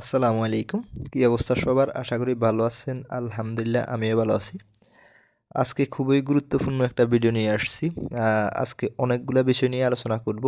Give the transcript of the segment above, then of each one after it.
আসসালামু আলাইকুম। কী অবস্থা সবার? আশা করি ভালো আছেন। আলহামদুলিল্লাহ, আমিও ভালো আছি। আজকে খুবই গুরুত্বপূর্ণ একটা ভিডিও নিয়ে আসছি। আজকে অনেকগুলো বিষয় নিয়ে আলোচনা করব।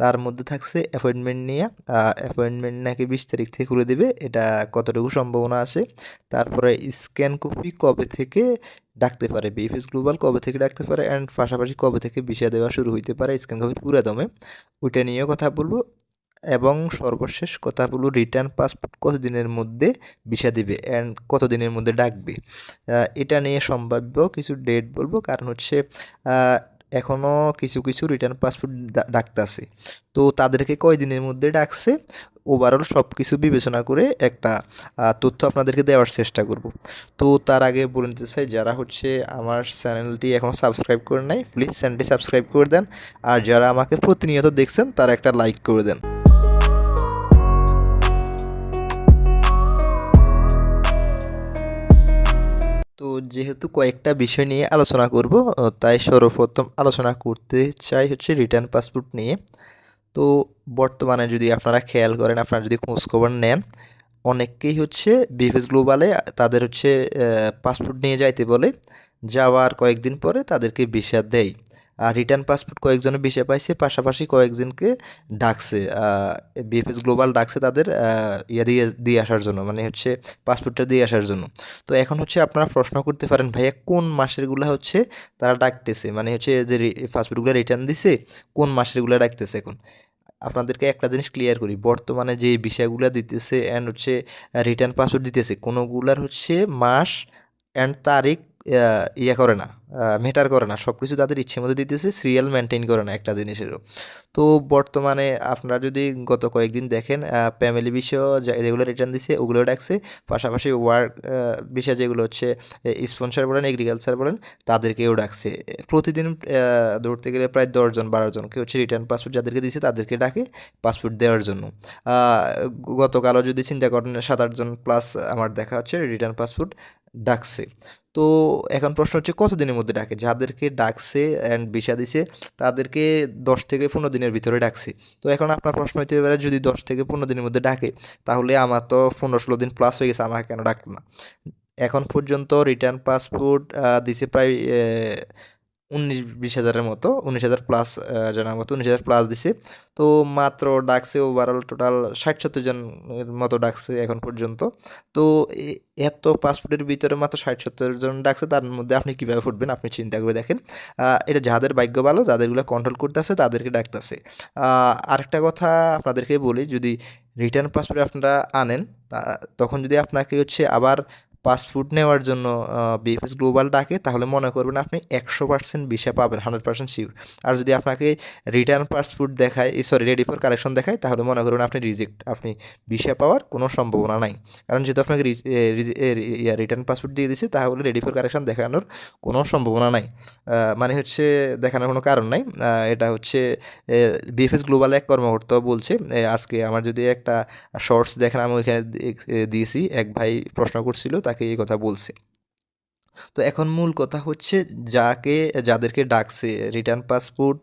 তার মধ্যে থাকছে অ্যাপয়েন্টমেন্ট নিয়ে। অ্যাপয়েন্টমেন্ট নাকি বিশ তারিখ থেকে করে দেবে। এটা কতটুকু সম্ভাবনা আছে? তারপরে স্ক্যান কপি কবে থেকে ডাকতে পারে? বিএফএস গ্লোবাল কবে থেকে ডাকতে পারে? অ্যান্ড পাশাপাশি কবে থেকে ভিসা দেওয়া শুরু হইতে পারে? স্ক্যান কপি পুরো দমে ওইটা নিয়েও কথা বলব। এবং সর্বশেষ কথা রিটার্ন পাসপোর্ট কত দিনের মধ্যে ভিসা দিবে অ্যান্ড কত দিনের মধ্যে ডাকবে। এটা নিয়ে সম্ভাব্য কিছু ডেট বলব, কারণ হচ্ছে এখনও কিছু কিছু রিটার্ন পাসপোর্ট ডাকতেছে। তো তাদেরকে কয় দিনের মধ্যে ডাকছে? ওভারঅল সব কিছু বিবেচনা করে একটা তথ্য আপনাদেরকে দেওয়ার চেষ্টা করব। তো তার আগে বলে নিতে চাই, যারা হচ্ছে আমার চ্যানেলটি এখনও সাবস্ক্রাইব করে নাই প্লিজ চ্যানেলটি সাবস্ক্রাইব করে দেন। আর যারা আমাকে প্রতিনিয়ত দেখছেন, তারা একটা লাইক করে দেন। যেহেতু কয়েকটা বিষয় নিয়ে আলোচনা করব তাই সর্বপ্রথম আলোচনা করতে চাই হচ্ছে রিটার্ন পাসপোর্ট নিয়ে। তো বর্তমানে যদি আপনারা খেয়াল করেন, আপনারা যদি খোঁজখবর নেন, অনেককেই হচ্ছে বিএফএস গ্লোবালে তাদের হচ্ছে পাসপোর্ট নিয়ে যাইতে বলে। যাওয়ার কয়েকদিন পরে তাদেরকে ভিসা দেয়। আর রিটার্ন পাসপোর্ট কয়েকজনে ভিসা পাইছে, পাশাপাশি কয়েকজনকে ডাকছে বিএফএস গ্লোবাল ডাকছে তাদের ইয়ে দিয়ে দিয়ে আসার জন্য মানে হচ্ছে পাসপোর্টটা দিয়ে আসার জন্য। তো এখন হচ্ছে আপনারা প্রশ্ন করতে পারেন, ভাইয়া, কোন মাসেরগুলো হচ্ছে তারা ডাকতেছে? মানে হচ্ছে যে পাসপোর্টগুলো রিটার্ন দিছে, কোন মাসেরগুলো ডাকতেছে এখন? আপনাদেরকে একটা জিনিস ক্লিয়ার করি, বর্তমানে যে বিষয়গুলো দিতেছে অ্যান্ড হচ্ছে রিটার্ন পাসওয়ার্ড দিতেছে, কোনোগুলার হচ্ছে মাস অ্যান্ড তারিখ ইয়ে করে না। মেটার করে না। সব কিছু তাদের ইচ্ছে মতো দিতেছে সিরিয়াল মেনটেন করে না একটা জিনিসেরও। তো বর্তমানে আপনারা যদি গত কয়েকদিন দেখেন ফ্যামিলি বিষয় যেগুলো রিটার্ন দিছে, ওগুলো ডাকছে। পাশাপাশি ওয়ার্ক বিষয় যেগুলো হচ্ছে স্পন্সর বলেন এগ্রিকালচার বলেন, তাদেরকেও ডাকছে। প্রতিদিন ধরতে গেলে প্রায় দশজন বারো জনকে হচ্ছে রিটার্ন পাসপোর্ট যাদেরকে দিছে, তাদেরকে ডাকে পাসপোর্ট দেওয়ার জন্য। গতকালও যদি চিন্তা করেন, সাত আটজন প্লাস আমার দেখা হচ্ছে রিটার্ন পাসপোর্ট ডাকছে। তো এখন প্রশ্ন হচ্ছে, কতদিনের মধ্যে ডাকে? যাদেরকে ডাকছে অ্যান্ড ভিসা দিছে, তাদেরকে দশ থেকে পনেরো দিনের ভিতরে ডাকছে। তো এখন আপনার প্রশ্ন হইতে পারে, যদি দশ থেকে পনেরো দিনের মধ্যে ডাকে, তাহলে আমার তো পনেরো ষোলো দিন প্লাস হয়ে গেছে, আমাকে কেন ডাকলো না? এখন পর্যন্ত রিটার্ন পাসপোর্ট দিছে প্রায় উনিশ বিশ হাজারের মতো, উনিশ হাজার প্লাস জানার মতো উনিশ হাজার প্লাস দিছে। তো মাত্র ডাকছে ওভারঅল টোটাল ষাট সত্তর জনের মতো ডাকছে এখন পর্যন্ত। তো এত পাসপোর্টের ভিতরে মাত্র ষাট সত্তর জন ডাকছে, তার মধ্যে আপনি কীভাবে ফুটবেন আপনি চিন্তা করে দেখেন। এটা যাদের ভাগ্য ভালো, যাদেরগুলো কন্ট্রোল করতে করতেছে, তাদেরকে ডাকতেছে। আরেকটা কথা আপনাদেরকে বলি, যদি রিটার্ন পাসপোর্ট আপনারা আনেন তখন যদি আপনাকে হচ্ছে আবার পাসপোর্ট নেওয়ার জন্য বিএফএস গ্লোবাল ডাকে, তাহলে মনে করবেন আপনি একশো পার্সেন্ট ভিসা পাবেন হান্ড্রেড পার্সেন্ট শিওর আর যদি আপনাকে রিটার্ন পাসপোর্ট দেখায় সরি রেডি ফর কালেকশন দেখায়, তাহলে মনে করবেন আপনি রিজেক্ট আপনি ভিসা পাওয়ার কোনো সম্ভাবনা নাই। কারণ যেহেতু আপনাকে রিটার্ন পাসপোর্ট দিয়ে দিছে, তাহলে রেডি ফর কালেকশন দেখানোর কোনো সম্ভাবনা নাই। মানে হচ্ছে দেখানোর কোনো কারণ নাই। এটা হচ্ছে বিএফএস গ্লোবাল এক কর্মকর্তা বলছে আজকে আমার যদি একটা শর্টস দেখেন, আমি ওইখানে দিয়েছি, এক ভাই প্রশ্ন করছিল, তাকে এই কথা বলছে তো এখন মূল কথা হচ্ছে যাকে, যাদেরকে ডাকছে রিটার্ন পাসপোর্ট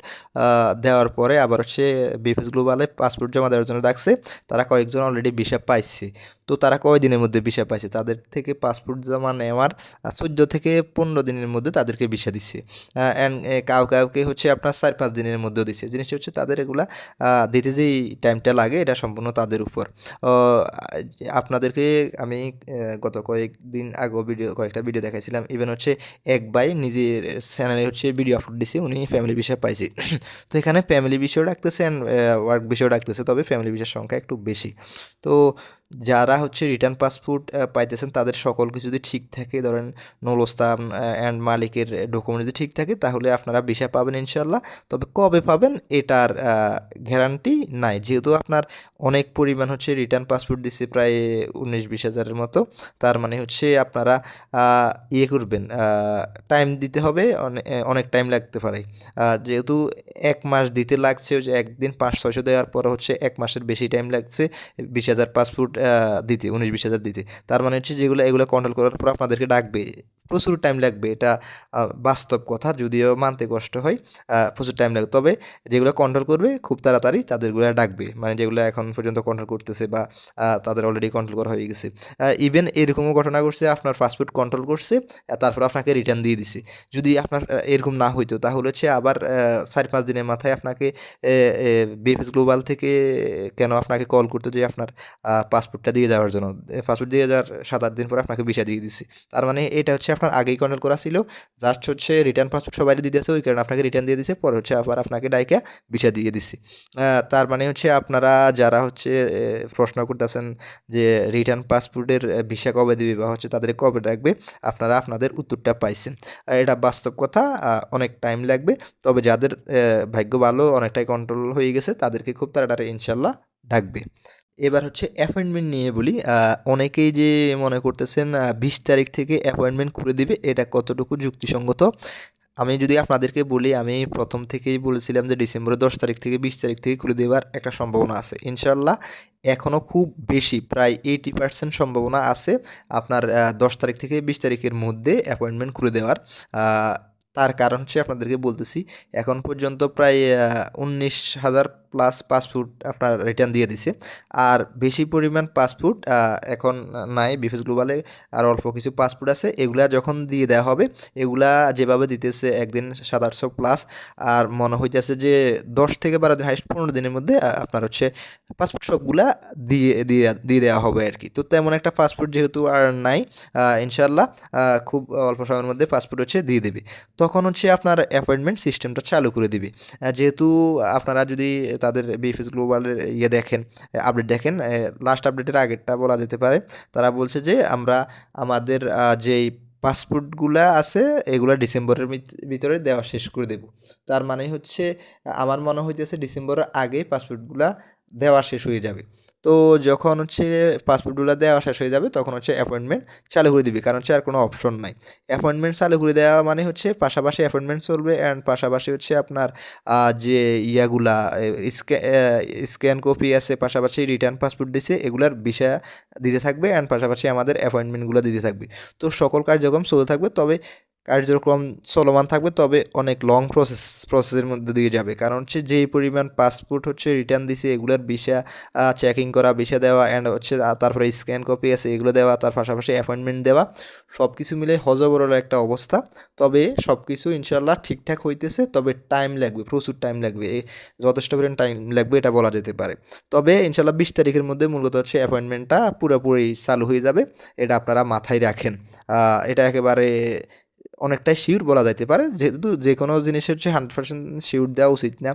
দেওয়ার পরে আবার হচ্ছে বিএফএস গ্লোবালে পাসপোর্ট জমা দেওয়ার জন্য ডাকছে। তারা কয়েকজন অলরেডি ভিসা পাইছে। তো তারা কয় দিনের মধ্যে ভিসা পাইছে? তাদের থেকে পাসপোর্ট জমা নেওয়ার চোদ্দ থেকে পনেরো দিনের মধ্যে তাদেরকে ভিসা দিচ্ছে অ্যান্ড কাউ কাউকে হচ্ছে আপনার চার পাঁচ দিনের মধ্যেও দিচ্ছে জিনিসটা হচ্ছে তাদের এগুলা দিতে যেই টাইমটা লাগে, এটা সম্পূর্ণ তাদের উপর। আপনাদেরকে আমি গত কয়েকদিন আগেও ভিডিও কয়েকটা ভিডিও দেখাইছিলাম ইভেন হচ্ছে এক বাই নিজের চ্যানেলে হচ্ছে ভিডিও আপলোড দিয়েছি উনি ফ্যামিলি বিষয়ে পাইছি। তো এখানে ফ্যামিলি বিষয় ডাকতেছে অ্যান্ড ওয়ার্ক বিষয় ডাকতেছে, তবে ফ্যামিলি বিষয়ের সংখ্যা একটু বেশি। তো যারা হচ্ছে রিটার্ন পাসপোর্ট পাইতেছেন, তাদের সকল কিছু যদি ঠিক থাকে, ধরেন নলস্তাম অ্যান্ড মালিকের ডকুমেন্ট যদি ঠিক থাকে, তাহলে আপনারা ভিসা পাবেন ইনশাল্লাহ তবে কবে পাবেন, এটার গ্যারান্টি নাই। যেহেতু আপনার অনেক পরিমাণ হচ্ছে রিটার্ন পাসপোর্ট দিচ্ছে প্রায় উনিশ বিশ হাজারের মতো, তার মানে হচ্ছে আপনারা ইয়ে করবেন টাইম দিতে হবে, অনে- অনেক টাইম লাগতে পারে। যেহেতু এক মাস দিতে লাগছে যে একদিন পাঁচ, ছয়শো দেওয়ার পর হচ্ছে এক মাসের বেশি টাইম লাগছে, বিশ হাজার পাসপোর্ট দিতে, উনিশ বিশ হাজার দিতে। তার মানে হচ্ছে যেগুলো, এগুলো কন্ট্রোল করার পর আপনাদেরকে ডাকবে। প্রচুর টাইম লাগবে, এটা বাস্তব কথা, যদিও মানতে কষ্ট হয় প্রচুর টাইম লাগবে। তবে যেগুলো কন্ট্রোল করবে, খুব তাড়াতাড়ি তাদেরগুলো ডাকবে মানে যেগুলো এখন পর্যন্ত কন্ট্রোল করতেছে বা তাদের অলরেডি কন্ট্রোল করা হয়ে গেছে। ইভেন এরকমও ঘটনা ঘটছে, আপনার ফাস্টফুড কন্ট্রোল করছে তারপর আপনাকে রিটার্ন দিয়ে দিছে। যদি আপনার এরকম না হইতো, তাহলে হচ্ছে আবার চার পাঁচ দিনের মাথায় আপনাকে বিএফএস গ্লোবাল থেকে কেন আপনাকে কল করতো যে আপনার পাসপোর্টটা দিয়ে যাওয়ার জন্য? পাসপোর্ট দিয়ে যাওয়ার সাত আট দিন পর আপনাকে ভিসা দিয়ে দিছে। তার মানে এটা হচ্ছে আপনার আগেই কন্ট্রোল করা ছিল। জাস্ট হচ্ছে রিটার্ন পাসপোর্ট সবাই দিয়ে দিয়েছে ওই কারণে আপনাকে রিটার্ন দিয়ে দিছে, পরে হচ্ছে আবার আপনাকে ডাইকা ভিসা দিয়ে দিছে। তার মানে হচ্ছে আপনারা যারা হচ্ছে প্রশ্ন করতেছেন যে রিটার্ন পাসপোর্টের ভিসা কবে দিবে বা হচ্ছে তাদের কবে ডাকবে, আপনারা আপনাদের উত্তরটা পাইছেন। এটা বাস্তব কথা অনেক টাইম লাগবে, তবে যাদের ভাগ্য ভালো, অনেকটাই কন্ট্রোল হয়ে গেছে, তাদেরকে খুব তাড়াতাড়ি ইনশাল্লাহ ডাকবে। এবার হচ্ছে অ্যাপয়েন্টমেন্ট নিয়ে বলি অনেকেই যে মনে করতেছেন বিশ তারিখ থেকে অ্যাপয়েন্টমেন্ট করে দিবে, এটা কতটুকু যুক্তিসঙ্গত? আমি যদি আপনাদেরকে বলি, আমি প্রথম থেকেই বলেছিলাম যে ডিসেম্বরের দশ তারিখ থেকে বিশ তারিখ থেকে খুলে দেওয়ার একটা সম্ভাবনা আছে। ইনশাল্লাহ এখনও খুব বেশি, প্রায় এইটি পার্সেন্ট সম্ভাবনা আছে আপনার দশ তারিখ থেকে বিশ তারিখের মধ্যে অ্যাপয়েন্টমেন্ট খুলে দেওয়ার। তার কারণ হচ্ছে আপনাদেরকে বলতেছি, এখন পর্যন্ত প্রায় উনিশ হাজার প্লাস পাসপোর্ট আপনার রিটার্ন দিয়ে দিছে। আর বেশি পরিমাণ পাসপোর্ট এখন নাই বিফেস গ্লোবালে আর অল্প কিছু পাসপোর্ট আছে। এগুলা যখন দিয়ে দেওয়া হবে, এগুলা যেভাবে দিতেছে, একদিন সাত আটশো প্লাস আর মনে হইতেছে যে দশ থেকে বারো দিন হাইস্ট পনেরো দিনের মধ্যে আপনার হচ্ছে পাসপোর্ট সবগুলা দিয়ে দিয়ে দিয়ে দেওয়া হবে আর কি তো তেমন একটা পাসপোর্ট যেহেতু আর নাই ইনশাল্লাহ খুব অল্প সময়ের মধ্যে পাসপোর্ট হচ্ছে দিয়ে দেবে। তখন হচ্ছে আপনার অ্যাপয়েন্টমেন্ট সিস্টেমটা চালু করে দিবে। যেহেতু আপনারা যদি তাদের বিএফএস গ্লোবালের ইয়ে দেখেন আপডেট দেখেন লাস্ট আপডেটের আগেরটা বলা যেতে পারে। তারা বলছে যে আমরা আমাদের যেই পাসপোর্টগুলো আছে, এগুলো ডিসেম্বরের ভিতরে দেওয়া শেষ করে দেব। তার মানে হচ্ছে, আমার মনে হইতেছে ডিসেম্বরের আগেই পাসপোর্টগুলা দেওয়া শেষ হয়ে যাবে। তো যখন হচ্ছে পাসপোর্টগুলো দেওয়া শেষ হয়ে যাবে, তখন হচ্ছে অ্যাপয়েন্টমেন্ট চালু করে দিবে। কারণ হচ্ছে আর কোনো অপশন নাই। অ্যাপয়েন্টমেন্ট চালু করে দেওয়া মানে হচ্ছে পাশাপাশি অ্যাপয়েন্টমেন্ট চলবে অ্যান্ড পাশাপাশি হচ্ছে আপনার যে ইয়াগুলা স্ক্যান কপি আছে, পাশাপাশি রিটার্ন পাসপোর্ট দিছে, এগুলার বিষয় দিতে থাকবে অ্যান্ড পাশাপাশি আমাদের অ্যাপয়েন্টমেন্টগুলো দিতে থাকবে। তো সকল কার্যক্রম চলতে থাকবে, তবে কার্যক্রম চলমান থাকবে, তবে অনেক লং প্রসেস প্রসেসের মধ্যে দিয়ে যাবে। কারণ হচ্ছে যেই পরিমাণ পাসপোর্ট হচ্ছে রিটার্ন দিছে, এগুলোর বিষয় চেকিং করা বিষয় দেওয়া অ্যান্ড হচ্ছে তারপরে স্ক্যান কপি আছে, এগুলো দেওয়া, তার পাশাপাশি অ্যাপয়েন্টমেন্ট দেওয়া সব কিছু মিলে হজবরল একটা অবস্থা। তবে সব কিছু ইনশাল্লাহ ঠিকঠাক হইতেছে, তবে টাইম লাগবে, প্রচুর টাইম লাগবে যথেষ্ট পরিমাণ টাইম লাগবে, এটা বলা যেতে পারে। তবে ইনশাল্লাহ বিশ তারিখের মধ্যে মূলত হচ্ছে অ্যাপয়েন্টমেন্টটা পুরোপুরি চালু হয়ে যাবে, এটা আপনারা মাথায় রাখেন। এটা একেবারে অনেকটাই শিওর বলা যাইতে পারে। যেহেতু যে কোনো জিনিসের হচ্ছে হান্ড্রেড পার্সেন্ট শিওর দেওয়া উচিত না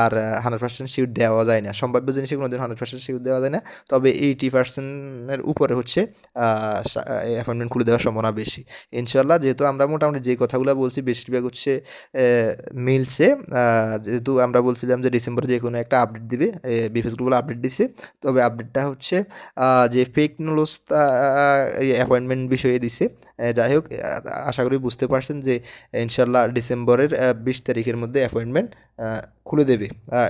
আর হান্ড্রেড পার্সেন্ট শিওর দেওয়া যায় না। সম্ভাব্য জিনিসে কোনো দিন হান্ড্রেড পার্সেন্ট শিওর দেওয়া যায় না, তবে এইটি পার্সেন্টের উপরে হচ্ছে অ্যাপয়েন্টমেন্ট খুলে দেওয়ার সম্ভাবনা বেশি। ইনশাল্লাহ যেহেতু আমরা মোটামুটি যে কথাগুলো বলছি, বেশিরভাগ হচ্ছে মিলছে যেহেতু আমরা বলছিলাম যে ডিসেম্বরে যে কোনো একটা আপডেট দিবে বিফেস গ্লোবাল আপডেট দিছে। তবে আপডেটটা হচ্ছে যে ফেক নিউজ অ্যাপয়েন্টমেন্ট বিষয়ে দিছে। যাই হোক আশা করি বুঝতে পারছেন যে ইনশাল্লাহ ডিসেম্বরের বিশ তারিখের মধ্যে অ্যাপয়েন্টমেন্ট খুলে দেবে।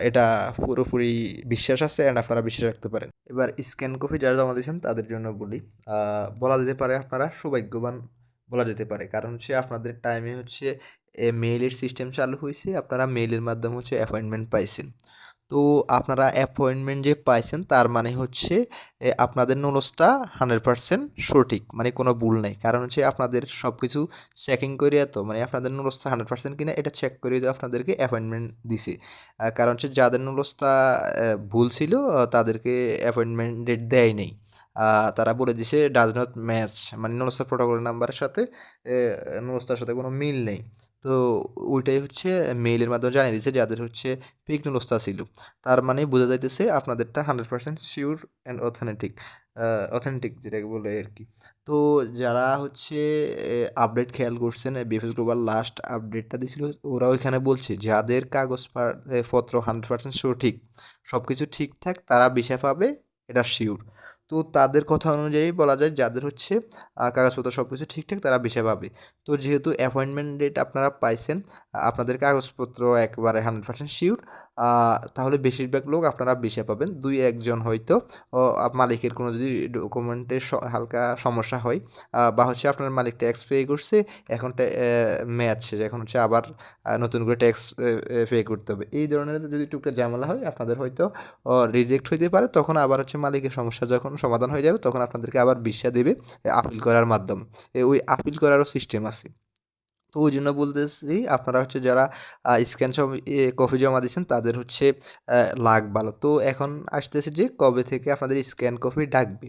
এটা পুরোপুরি বিশ্বাস আছে অ্যান্ড আপনারা বিশ্বাস রাখতে পারেন। এবার স্ক্যান কপি যারা জমা দিয়েছেন, তাদের জন্য বলি বলা যেতে পারে আপনারা সৌভাগ্যবান বলা যেতে পারে। কারণ সে আপনাদের টাইমে হচ্ছে মেইলের সিস্টেম চালু হয়েছে, আপনারা মেইলের মাধ্যমে হচ্ছে অ্যাপয়েন্টমেন্ট পাইছেন। তো আপনারা অ্যাপয়েন্টমেন্ট যে পাইছেন, তার মানে হচ্ছে আপনাদের নোলসটা হান্ড্রেড পার্সেন্ট সঠিক মানে কোনো ভুল নেই। কারণ হচ্ছে আপনাদের সব কিছু চেকিং করে তো মানে আপনাদের নোলসটা হান্ড্রেড পার্সেন্ট কিনা, এটা চেক করে দিয়ে আপনাদেরকে অ্যাপয়েন্টমেন্ট দিছে। কারণ হচ্ছে যাদের নোলসটা ভুল ছিল, তাদেরকে অ্যাপয়েন্টমেন্ট ডেট দেয় নেই। তারা বলে দিছে ডাজ নট ম্যাচ মানে নোলসা প্রোটোকল নাম্বারের সাথে নোলসটার সাথে কোনো মিল নেই। তো ওইটাই হচ্ছে মেইলের মাধ্যমে জানিয়ে দিয়েছে যাদের হচ্ছে ফেক নোলসটা ছিল, তার মানে বোঝা যাইতেছে আপনাদেরটা hundred percent sure and authentic authentic যেটাকে বলে আর কি। তো যারা হচ্ছে আপডেট খেয়াল করছেন বিএফএস গ্লোবাল লাস্ট আপডেটটা দিছিল, ওরা ওইখানে বলছে যাদের কাগজ পত্র হান্ড্রেড পার্সেন্ট সঠিক সব কিছু ঠিকঠাক, তারা বিষয় পাবে, এটা শিওর তো তাদের কথা অনুযায়ী বলা যায় যাদের হচ্ছে কাগজপত্র সব কিছু ঠিকঠাক তারা ভিসা পাবে। তো যেহেতু অ্যাপয়েন্টমেন্ট ডেট আপনারা পাইছেন আপনাদের কাগজপত্র একবারে হান্ড্রেড পার্সেন্ট শিওর তাহলে বেশিরভাগ লোক আপনারা ভিসা পাবেন। দুই, একজন হয়তো মালিকের কোনো যদি ডকুমেন্টের হালকা সমস্যা হয় বা হচ্ছে আপনার মালিক ট্যাক্স পে করছে, এখন মেয়াদ শেষ, এখন হচ্ছে আবার নতুন করে ট্যাক্স পে করতে হবে। এই ধরনের যদি টুকটা ঝামেলা হয়, আপনাদের হয়তো রিজেক্ট হইতে পারে, তখন আবার হচ্ছে মালিকের সমস্যা যখন সমাধান হয়ে যাবে, তখন আপনাদেরকে আবার ভিসা দেবে আপিল করার মাধ্যম। ওই আপিল করারও সিস্টেম আছে। তো ওই জন্য বলতেছি, আপনারা হচ্ছে যারা স্ক্যান কপি জমা দিয়েছেন, তাদের হচ্ছে লাগ ভালো। তো এখন আসতেছে যে, কবে থেকে আপনাদের স্ক্যান কপি ডাকবে?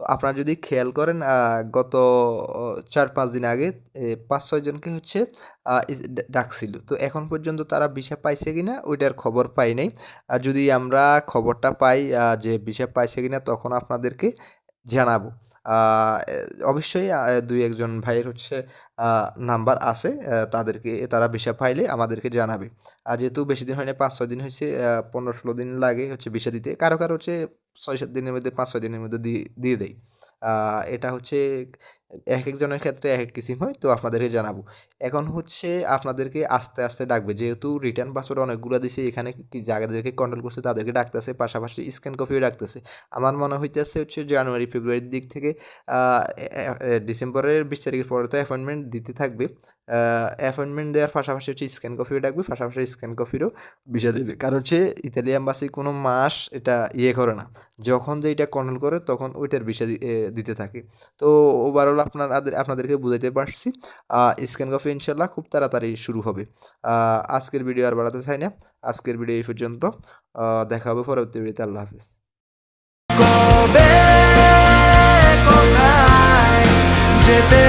আপনারা যদি খেয়াল করেন গত চার পাঁচ দিন আগে পাঁচ ছয়জনকে হচ্ছে ডাকছিল। তো এখন পর্যন্ত তারা ভিসা পাইছে কিনা, ওইটার খবর পাই নাই। আর যদি আমরা খবরটা পাই যে ভিসা পাইছে কিনা, তখন আপনাদেরকে জানাব। অবশ্যই দুই একজন ভাইয়ের হচ্ছে নাম্বার আছে তাদেরকে, তারা ভিসা পাইলে আমাদেরকে জানাবে। আর যেহেতু বেশি দিন হয় না পাঁচ ছয় দিন হয়েছে পনেরো ষোলো দিন লাগে হচ্ছে ভিসা দিতে। কারও কারও হচ্ছে ছয় সাত দিনের মধ্যে পাঁচ ছয় দিনের মধ্যে দিয়ে দিয়ে। দেয় এটা হচ্ছে এক, একজনের ক্ষেত্রে এক এক কিসিম হয়, তো আপনাদেরকে জানাব। এখন হচ্ছে আপনাদেরকে আস্তে আস্তে ডাকবে। যেহেতু রিটার্ন পাসওয়ার্ড অনেকগুলো দিছে, এখানে কি যাদেরকে কন্ট্রোল করছে, তাদেরকে ডাকতেছে, পাশাপাশি স্ক্যান কপিও ডাকতেছে। আমার মনে হইতেছে হচ্ছে, জানুয়ারি, ফেব্রুয়ারির দিক থেকে ডিসেম্বরের বিশ তারিখের পরে তো অ্যাপয়েন্টমেন্ট দিতে থাকবে। অ্যাপয়েন্টমেন্ট দেওয়ার পাশাপাশি হচ্ছে স্ক্যান কপিও ডাকবে, পাশাপাশি স্ক্যান কপিরও বিষয় দেবে। কারণ হচ্ছে ইতালি এম্বাসি কোনো মাস এটা ইয়ে করে না। যখন যে এটা কন্ট্রোল করে তখন ওইটার বিষয় দিতে থাকে। তো ওভারঅল আপনার আপনাদেরকে বুঝাইতে পারছি। স্ক্যান কপি ইনশাল্লাহ খুব তাড়াতাড়ি শুরু হবে। আজকের ভিডিও আর বাড়াতে চাই না। আজকের ভিডিও এই পর্যন্ত। দেখা হবে পরবর্তী ভিডিওতে আল্লাহ হাফিজ। যেতে